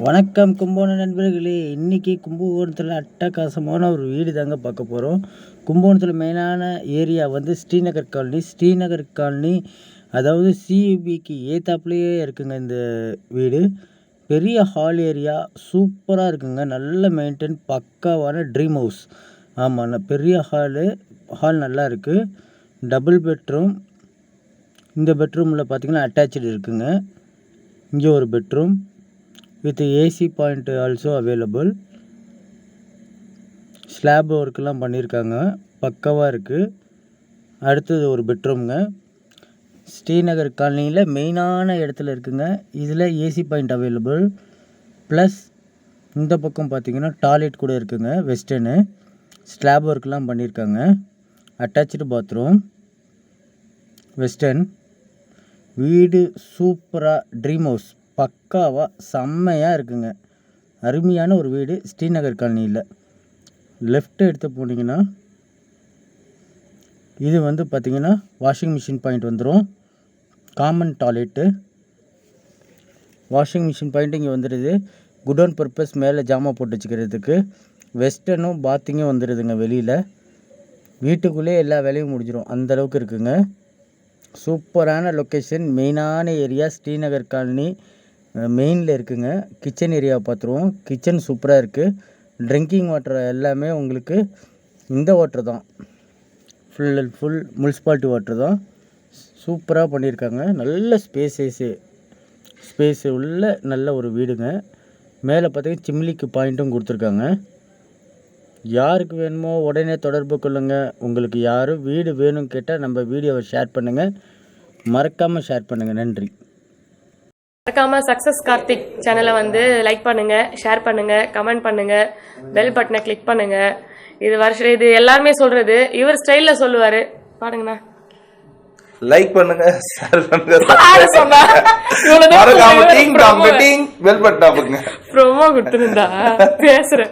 வணக்கம் கும்பகோணம் நண்பர்களே. இன்றைக்கி கும்பகோணத்தில் அட்டகாசமான ஒரு வீடு தாங்க பார்க்க போகிறோம் கும்பகோணத்தில் மெயினான ஏரியா வந்து ஸ்ரீநகர் காலனி. ஸ்ரீநகர் காலனி அதாவது சியூபிக்கு ஏத்தாப்புலேயே இருக்குங்க இந்த வீடு. பெரிய ஹால் ஏரியா சூப்பராக இருக்குங்க. நல்ல மெயின்டைன் பக்காவான ட்ரீம் ஹவுஸ் ஆமாம் பெரிய ஹாலு ஹால் நல்லா இருக்குது டபுள் பெட்ரூம் இந்த பெட்ரூமில் பார்த்திங்கன்னா அட்டாச்சு இருக்குங்க. இங்கே ஒரு bedroom with AC point also available slab ஒர்க்கெலாம் பண்ணியிருக்காங்க பக்கவாக இருக்குது அடுத்தது ஒரு பெட்ரூம்ங்க ஸ்ரீநகர் காலனியில் மெயினான இடத்துல இருக்குங்க. இதில் ஏசி பாயிண்ட் அவைலபிள் ப்ளஸ் இந்த பக்கம் பார்த்திங்கன்னா டாய்லெட் கூட இருக்குங்க. வெஸ்டர்னு ஸ்லாப் ஒர்க்லாம் பண்ணியிருக்காங்க அட்டாச்சு பாத்ரூம் வெஸ்டர்ன் வீடு சூப்பராக ட்ரீம் ஹவுஸ் பக்காவாக செம்மையாக இருக்குங்க. அருமையான ஒரு வீடு. ஸ்ரீநகர் காலனியில். லெஃப்ட் எடுத்து போனீங்கன்னா இது வந்து பார்த்திங்கன்னா வாஷிங் மிஷின் பாயிண்ட் வந்துடும் common toilet washing machine point இங்கே வந்துடுது குடோன் பர்பஸ் மேலே ஜாமான் போட்டு வச்சுக்கிறதுக்கு. வெஸ்டர்னும் பாத்திங்கும் வந்துடுதுங்க வெளியில். வீட்டுக்குள்ளே எல்லா வேலையும் முடிஞ்சிடும் அந்தளவுக்கு இருக்குங்க. சூப்பரான லொக்கேஷன் மெயினான ஏரியா ஸ்ரீநகர் காலனி. மெயினில் இருக்குங்க. கிச்சன் ஏரியா பார்த்துருவோம். கிச்சன் சூப்பராக இருக்குது ட்ரிங்கிங் வாட்டர் எல்லாமே உங்களுக்கு இந்த வாட்டர் தான். Full and full municipality water தான். சூப்பராக பண்ணியிருக்காங்க. நல்ல ஸ்பேசஸு ஸ்பேஸு உள்ள நல்ல ஒரு வீடுங்க. மேலே பார்த்தீங்கன்னா சிம்லிக்கு பாயிண்ட்டும் கொடுத்துருக்காங்க. யாருக்கு வேணுமோ உடனே தொடர்பு கொள்ளுங்கள் உங்களுக்கு யாரும் வீடு வேணும்னு கேட்டால் நம்ம வீடியோவை ஷேர் பண்ணுங்கள் மறக்காமல் ஷேர் பண்ணுங்கள் நன்றி. மறக்காம சக்சஸ் கார்த்திக் சேனலை வந்து லைக் பண்ணுங்க ஷேர் பண்ணுங்க கமெண்ட் பண்ணுங்க பெல் பட்டனை கிளிக் பண்ணுங்க. இது வருஷம் இது எல்லாருமே சொல்றது இவர் ஸ்டைல்ல சொல்லுவாரு. பாடுங்கண்ணா லைக் பண்ணுங்க ஷேர் பண்ணுங்க மறக்காம. டீங் டாங் டிங் பெல் பட்டன் ப்ரோமோ கொடுத்துருந்தா. பேசுறேன்.